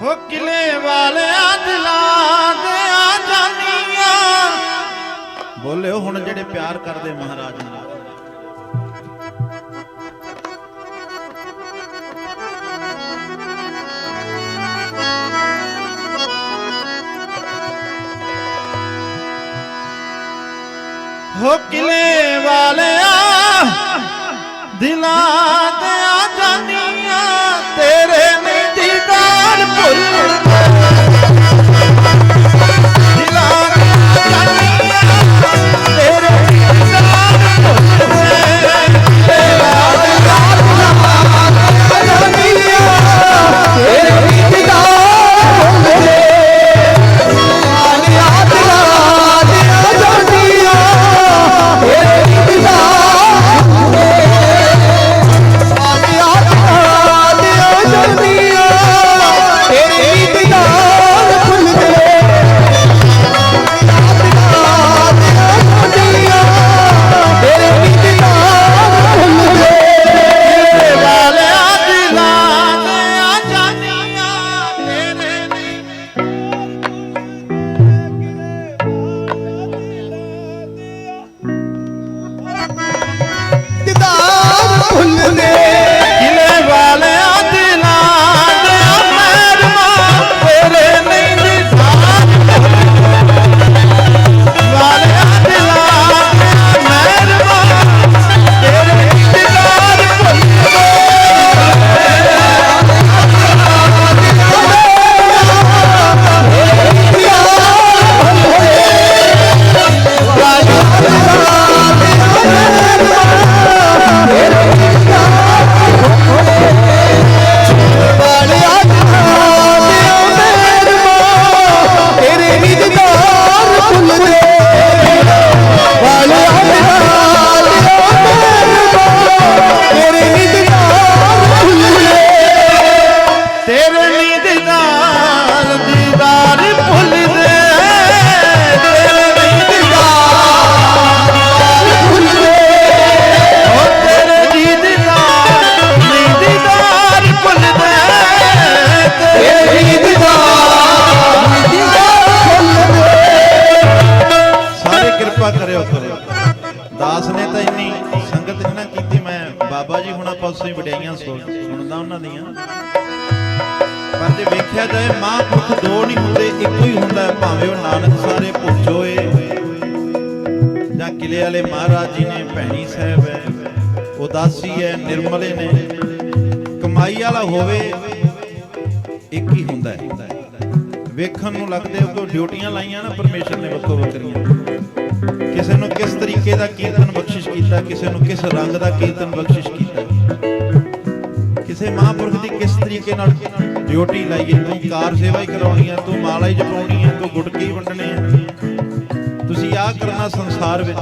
ਹੋ ਕਿਲੇ ਵਾਲਿਆਂ ਦਿਲਾਂ ਦੇ ਆ ਜਾਨੀਆਂ। ਬੋਲਿਓ ਹੁਣ ਜਿਹੜੇ ਪਿਆਰ ਕਰਦੇ ਮਹਾਰਾਜ ਨਾਲ ਹੋ ਕਿਲੇ ਵਾਲਿਆਂ ਦਿਲਾਂ ਦੇ ਕਿਲੇ ਕਿਰਪਾ ਕਰਿਓ ਕਰਿਓ ਦਾਸ ਨੇ ਤਾਂ ਇੰਨੀ ਸੰਗਤ ਨਾ ਕੀਤੀ, ਮੈਂ ਬਾਬਾ ਜੀ ਹੁਣ ਆਪਾਂ ਉਸੇ ਵਡਿਆਈਆਂ ਸੁਣਦਾ ਉਹਨਾਂ ਦੀਆਂ। ਪਰ ਜੇ ਵੇਖਿਆ ਜਾਏ, ਮਹਾਂਪੁਰਖ ਦੋ ਨਹੀਂ ਹੁੰਦੇ, ਇੱਕੋ ਹੀ ਹੁੰਦਾ ਭਾਵੇਂ ਉਹ ਨਾਨਕ ਸਾਰੇ ਭੁੱਜੋਏ ਜਾਂ ਕਿਲੇ ਵਾਲੇ ਮਹਾਰਾਜ ਜੀ ਨੇ, ਭੈਣੀ ਸਾਹਿਬ ਹੈ, ਉਦਾਸੀ ਹੈ, ਨਿਰਮਲੇ ਨੇ। ਕਮਾਈ ਵਾਲਾ ਹੋਵੇ, ਇੱਕ ਹੀ ਹੁੰਦਾ ਹੈ। ਵੇਖਣ ਨੂੰ ਲੱਗਦੇ ਉਹ ਡਿਊਟੀਆਂ ਲਾਈਆਂ ਨਾ, ਪਰਮੇਸ਼ਰ ਨੇ ਵੱਖੋ ਵੱਖਰੀਆਂ ਕਿਸੇ ਨੂੰ ਕਿਸ ਤਰੀਕੇ ਦਾ ਕੀਰਤਨ ਬਖਸ਼ਿਸ਼ ਕੀਤਾ, ਕਿਸੇ ਨੂੰ ਕਿਸ ਰੰਗ ਦਾ ਕੀਰਤਨ ਬਖਸ਼ਿਸ਼ ਕੀਤਾ? ਕਿਸੇ ਮਹਾਂਪੁਰਖ ਦੀ ਕਿਸ ਤਰੀਕੇ ਨਾਲ ਡਿਊਟੀ ਲਾਈਏ ਤੂੰ ਕਾਰ ਸੇਵਾ ਹੀ ਕਰਾਉਣੀ ਹੈ, ਤੂੰ ਮਾਲਾ ਹੀ ਜਪਾਉਣੀ ਹੈ, ਤੂੰ ਗੁਟਕੇ ਹੀ ਵੰਡਣੇ ਤੁਸੀਂ ਆ ਕਰਨਾ ਸੰਸਾਰ ਵਿੱਚ।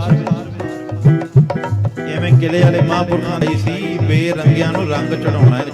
ਐਵੇਂ ਕਿਲੇ ਵਾਲੇ ਮਹਾਂਪੁਰਖਾਂ ਲਈ ਸੀ, ਬੇਰੰਗਿਆਂ ਨੂੰ ਰੰਗ ਚੜਾਉਣਾ ਹੈ